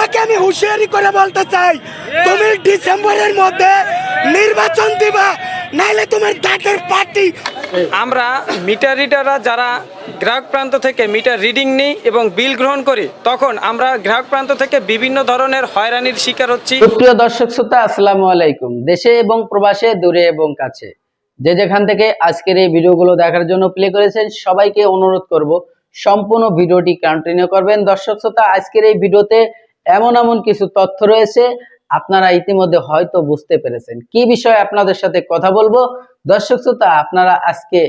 তোমাকে আমি হুঁশিয়ারি করে বলতে চাই তুমি ডিসেম্বরের মধ্যে নির্বাচন দিবা নাইলে তোমার দাঁতের পার্টি আমরা মিটার রিডাররা যারা গ্রাহক প্রান্ত থেকে মিটার রিডিং নিই এবং বিল গ্রহণ করি তখন আমরা গ্রাহক প্রান্ত থেকে বিভিন্ন ধরনের হয়রানির শিকার হচ্ছি। প্রিয় দর্শক শ্রোতা আসসালামু আলাইকুম। দেশে এবং প্রবাসে দূরে এবং কাছে। যে যেখান থেকে আজকের এই ভিডিওগুলো দেখার জন্য প্লে করেছেন সবাইকে অনুরোধ করব সম্পূর্ণ ভিডিওটি কন্টিনিউ করবেন। দর্শক শ্রোতা আজকের এই ভিডিওতে এমন এমন কিছু তথ্য রয়েছে, আপনারা ইতিমধ্যে হয়তো বুঝতে পেরেছেন। কি বিষয়ে আপনাদের সাথে কথা বলব? দর্শক শ্রোতা, আপনারা আজকে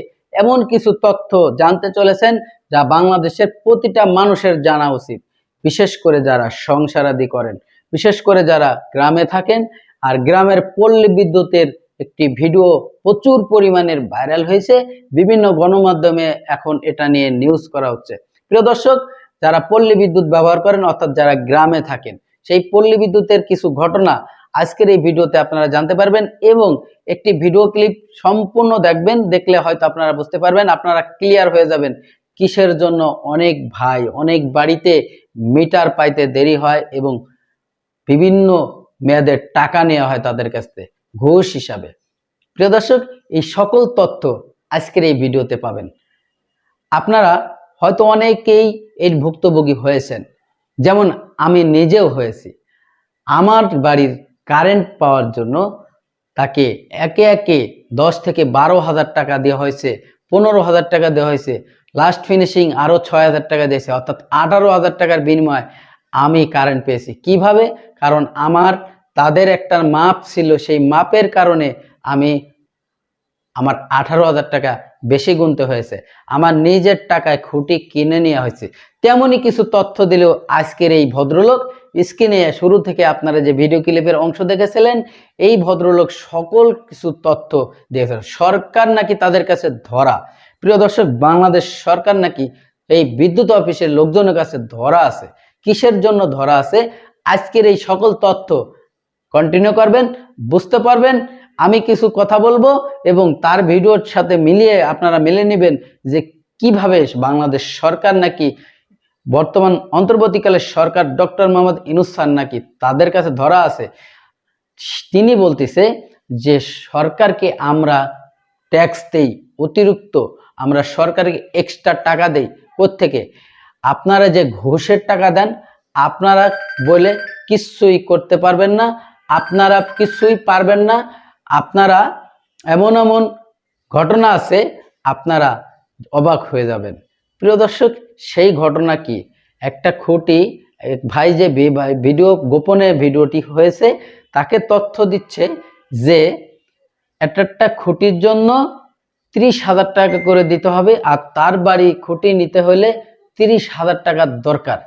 এমন কিছু তথ্য জানতে চলেছেন যা বাংলাদেশের প্রতিটা মানুষের জানা উচিত। বিশেষ করে যারা সংসারাদি করেন, বিশেষ করে যারা গ্রামে থাকেন, আর গ্রামের পল্লী বিদ্যুতের একটি ভিডিও প্রচুর পরিমাণের ভাইরাল হয়েছে। বিভিন্ন গণমাধ্যমে এখন এটা নিয়ে নিউজ করা হচ্ছে। প্রিয় দর্শক যারা পল্লী বিদ্যুৎ ব্যবহার করেন, অর্থাৎ যারা গ্রামে থাকেন। সেই পল্লী বিদ্যুতের কিছু ঘটনা আজকের এই ভিডিওতে আপনারা জানতে পারবেন এবং একটি ভিডিও ক্লিপ সম্পূর্ণ দেখবেন, দেখলে হয়তো আপনারা বুঝতে পারবেন, আপনারা ক্লিয়ার হয়ে যাবেন কিসের জন্য অনেক ভাই, অনেক বাড়িতে মিটার পাইতে দেরি হয় এবং বিভিন্ন মেয়াদের টাকা নেওয়া হয় তাদের কাছ থেকে। ঘুষ হিসাবে। প্রিয় দর্শক, এই সকল তথ্য আজকের এই ভিডিওতে পাবেন। আপনারা হয়তো অনেকেই এর ভুক্তভোগী হয়েছেন। যেমন আমি নিজেও হয়েছি। আমার বাড়ির কারেন্ট পাওয়ার জন্য তাকে একে একে দশ থেকে বারো হাজার টাকা দেওয়া হয়েছে, পনেরো হাজার টাকা দেওয়া হয়েছে। লাস্ট ফিনিশিং আরও ছয় হাজার টাকা দিয়েছে, অর্থাৎ আঠারো হাজার টাকার বিনিময়ে আমি কারেন্ট পেয়েছি। কীভাবে? কারণ আমার, তাদের একটা মাপ ছিল, সেই মাপের কারণে আমি আমার আঠারো হাজার টাকা বেশি গুনতে হয়েছে। আমার নিজের টাকায় খুঁটি কিনে নেওয়া হয়েছে। তেমনই কিছু তথ্য দিলেও আজকের এই ভদ্রলোক স্ক্রিনে শুরু থেকে আপনারা যে ভিডিও ক্লিপের অংশ দেখেছিলেন, এই ভদ্রলোক সকল কিছু তথ্য দিয়েছেন। সরকার নাকি তাদের কাছে ধরা। প্রিয় দর্শক, বাংলাদেশ সরকার নাকি এই বিদ্যুৎ অফিসের লোকজনের কাছে ধরা আছে। কিসের জন্য ধরা আছে? আজকের এই সকল তথ্য কন্টিনিউ করবেন, বুঝতে পারবেন। আমি কিছু কথা বলব এবং তার ভিডিওর সাথে মিলিয়ে আপনারা মিলে নেবেন যে কীভাবে বাংলাদেশ সরকার নাকি বর্তমান অন্তর্বর্তীকালের সরকার ডক্টর মোহাম্মদ ইনুস খান নাকি তাদের কাছে ধরা আছে। তিনি বলতেছে যে সরকারকে আমরা ট্যাক্স দেই, অতিরিক্ত আমরা সরকারকে এক্সট্রা টাকা দেই থেকে আপনারা যে ঘুষের টাকা দেন, আপনারা বলে কিছুই করতে পারবেন না, আপনারা কিছুই পারবেন না আপনারা এমন এমন ঘটনা আছে, আপনারা অবাক হয়ে যাবেন। প্রিয় দর্শক, সেই ঘটনা কি? একটা খুঁটি ভাই যে ভিডিও, গোপনে ভিডিওটি হয়েছে, তাকে তথ্য দিচ্ছে যে একটা একটা খুঁটির জন্য ত্রিশ হাজার টাকা করে দিতে হবে আর তার বাড়ি খুঁটি নিতে হলে তিরিশ হাজার টাকার দরকার।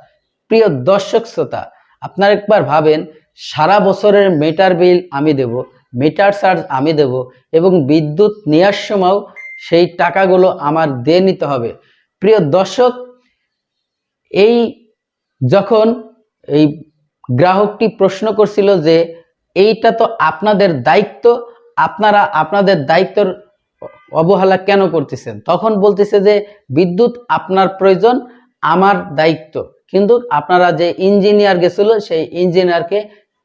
প্রিয় দর্শক, শ্রোতা, আপনারা একবার ভাবেন, সারা বছরের মিটার বিল আমি দেব। মিটার চার্জ আমি দেব এবং বিদ্যুৎ নেওয়ার সময়ও সেই টাকাগুলো আমার দিয়ে নিতে হবে। প্রিয় দর্শক, এই যখন এই গ্রাহকটি প্রশ্ন করছিল যে এইটা তো আপনাদের দায়িত্ব, আপনারা আপনাদের দায়িত্বর অবহেলা কেন করতেছেন? তখন বলতেছে যে বিদ্যুৎ আপনার প্রয়োজন, আমার দায়িত্ব। কিন্তু আপনারা যে ইঞ্জিনিয়ার গেছিল, সেই ইঞ্জিনিয়ারকে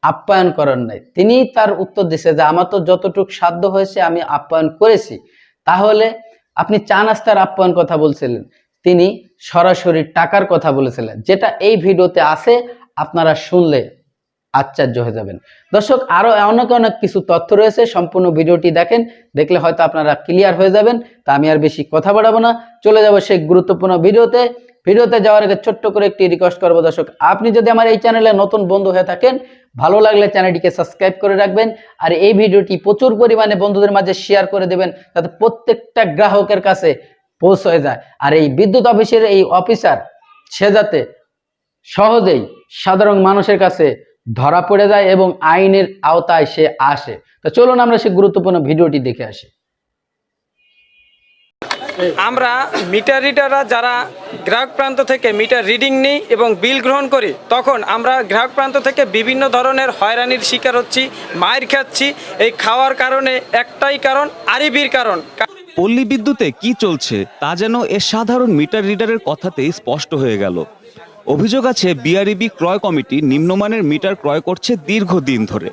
আপ্যায়ন করেন নাই। তিনি তার উত্তর দিছে যে, আমার তো যতটুক সাধ্য হয়েছে আমি আপ্যায়ন করেছি। তাহলে আপনি চা নাস্তার আপ্যায়ন কথা বলছিলেন। তিনি সরাসরি টাকার কথা বলেছিলেন। যেটা এই ভিডিওতে আছে, আপনারা শুনলে আশ্চর্য হয়ে যাবেন। দর্শক, আরও অনেক অনেক কিছু তথ্য রয়েছে। সম্পূর্ণ ভিডিওটি দেখেন, দেখলে হয়তো আপনারা ক্লিয়ার হয়ে যাবেন। তা আমি আর বেশি কথা বাড়াবো না। চলে যাব সেই গুরুত্বপূর্ণ ভিডিওতে। ভিডিওতে যাওয়ার আগে ছোট্ট করে একটি রিকোয়েস্ট করব দর্শক, আপনি যদি আমার এই চ্যানেলে নতুন বন্ধু হয়ে থাকেন, ভালো লাগলে চ্যানেলটিকে সাবস্ক্রাইব করে রাখবেন আর এই ভিডিওটি প্রচুর পরিমাণে বন্ধুদের মাঝে শেয়ার করে দেবেন যাতে প্রত্যেকটা গ্রাহকের কাছে পৌঁছে যায়। আর এই বিদ্যুৎ অফিসের এই অফিসার সে যাতে সহজেই সাধারণ মানুষের কাছে ধরা পড়ে যায় এবং আইনের আওতায় সে আসে। তো চলুন আমরা সেই গুরুত্বপূর্ণ ভিডিওটি দেখে আসি। আমরা মিটার রিডাররা যারা গ্রাহক প্রান্ত থেকে মিটার রিডিং নিই এবং বিল গ্রহণ করি, তখন আমরা গ্রাহক প্রান্ত থেকে বিভিন্ন ধরনের হয়রানির শিকার হচ্ছি মায়ের খাচ্ছি। এই খাওয়ার কারণে একটাই কারণ, আরিবির কারণ। পল্লী বিদ্যুতে কি চলছে তা যেন এ সাধারণ মিটার রিডারের কথাতেই স্পষ্ট হয়ে গেল। অভিযোগ আছে, বিআরইবি ক্রয় কমিটি নিম্নমানের মিটার ক্রয় করছে দীর্ঘদিন ধরে।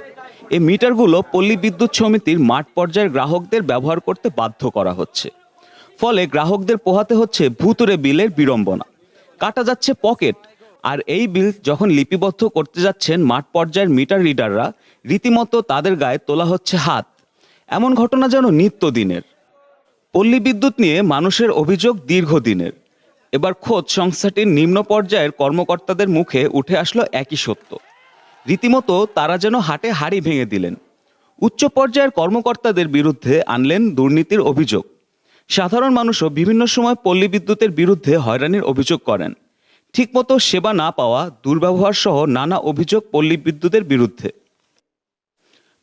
এই মিটারগুলো পল্লী বিদ্যুৎ সমিতির মাঠ পর্যায়ের গ্রাহকদের ব্যবহার করতে বাধ্য করা হচ্ছে। ফলে গ্রাহকদের পোহাতে হচ্ছে ভুতুরে বিলের বিড়ম্বনা। কাটা যাচ্ছে পকেট, আর এই বিল যখন লিপিবদ্ধ করতে যাচ্ছেন মাঠ পর্যায়ের মিটার রিডাররা, রীতিমতো তাদের গায়ে তোলা হচ্ছে হাত। এমন ঘটনা যেন নিত্যদিনের। পল্লী বিদ্যুৎ নিয়ে মানুষের অভিযোগ দীর্ঘদিনের। এবার খোদ সংস্থাটির নিম্ন পর্যায়ের কর্মকর্তাদের মুখে উঠে আসলো একই সত্য। রীতিমতো তারা যেন হাটে হাড়ি ভেঙে দিলেন। উচ্চ পর্যায়ের কর্মকর্তাদের বিরুদ্ধে আনলেন দুর্নীতির অভিযোগ। সাধারণ মানুষও বিভিন্ন সময় পল্লী বিদ্যুতের বিরুদ্ধে হয়রানির অভিযোগ করেন। ঠিকমতো সেবা না পাওয়া দুর্ব্যবহার সহ নানা অভিযোগ পল্লী বিদ্যুতের বিরুদ্ধে।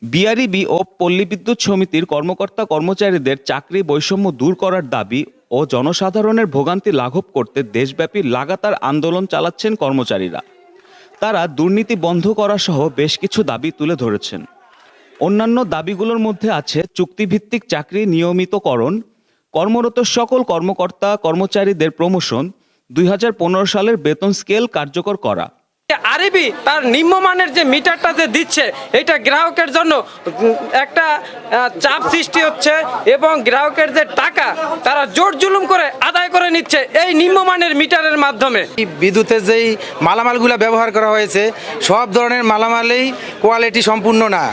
বিআরইবি ও পল্লী বিদ্যুৎ সমিতির কর্মকর্তা কর্মচারীদের চাকরি বৈষম্য দূর করার দাবি ও জনসাধারণের ভোগান্তি লাঘব করতে দেশব্যাপী লাগাতার আন্দোলন চালাচ্ছেন কর্মচারীরা। তারা দুর্নীতি বন্ধ করা সহ বেশ কিছু দাবি তুলে ধরেছেন। অন্যান্য দাবিগুলোর মধ্যে আছে চুক্তিভিত্তিক চাকরি নিয়মিতকরণ কর্মরত সকল কর্মকর্তা কর্মচারীদের প্রমোশন দুই হাজার পনেরো সালের বেতন স্কেল কার্যকর করা। আরবি তার নিম্নমানের যে মিটারটা যে দিচ্ছে এটা গ্রাহকের জন্য একটা চাপ সৃষ্টি হচ্ছে এবং গ্রাহকের যে টাকা তারা জোর জুলুম করে আদায় করে নিচ্ছে এই নিম্নমানের মিটারের মাধ্যমে। এই বিদ্যুতের যেই মালামালগুলো ব্যবহার করা হয়েছে সব ধরনের মালামালেই কোয়ালিটি সম্পূর্ণ না।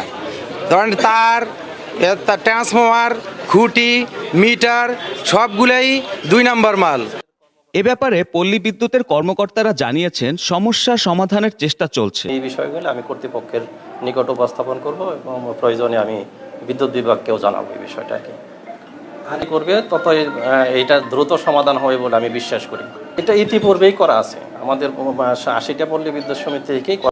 ধরেন তার ট্রান্সফর্মার খুঁটি মিটার সবগুলাই দুই নাম্বার মাল। এ ব্যাপারে পল্লী বিদ্যুতের কর্মকর্তারা জানিয়েছেন সমস্যা সমাধানের চেষ্টা চলছে। এই বিষয়গুলো আমি কর্তৃপক্ষের নিকট উপস্থাপন করব এবং প্রয়োজনে আমি বিদ্যুৎ বিভাগকেও জানাব এই বিষয়টাকে। কি করবে তত এইটা দ্রুত সমাধান হবে বলে আমি বিশ্বাস করি। এটা ইতিপূর্বেই করা আছে। আমাদের আশিটা পল্লী বিদ্যুৎ সমিতি থেকেই করা